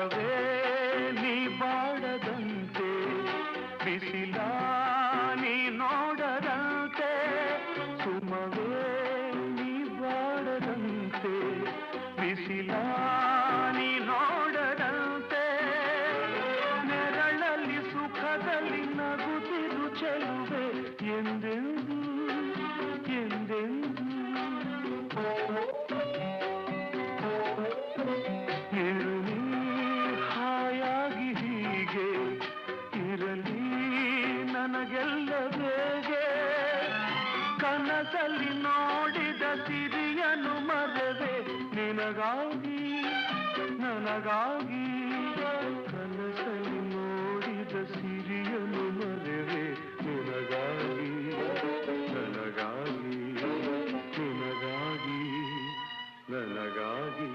ನೀ ಬಾಡದಂತೆ ಬಿಸಿಲ ನೀ ನೋಡದಂತೆ ಸುಮವೇ ನೀ ಬಾಡದಂತೆ ಬಿಸಿಲ ಕನಸಲ್ಲಿ ನೋಡಿದ ಸಿರಿಯನು ಮರವೆ ನಿನಗಾಗಿ ನನಗಾಗಿ. ಕನಸಲ್ಲಿ ನೋಡಿದ ಸಿರಿಯನು ಮರವೆ ನಿನಗಾಗಿ ನನಗಾಗಿ ನಿನಗಾಗಿ ನನಗಾಗಿ.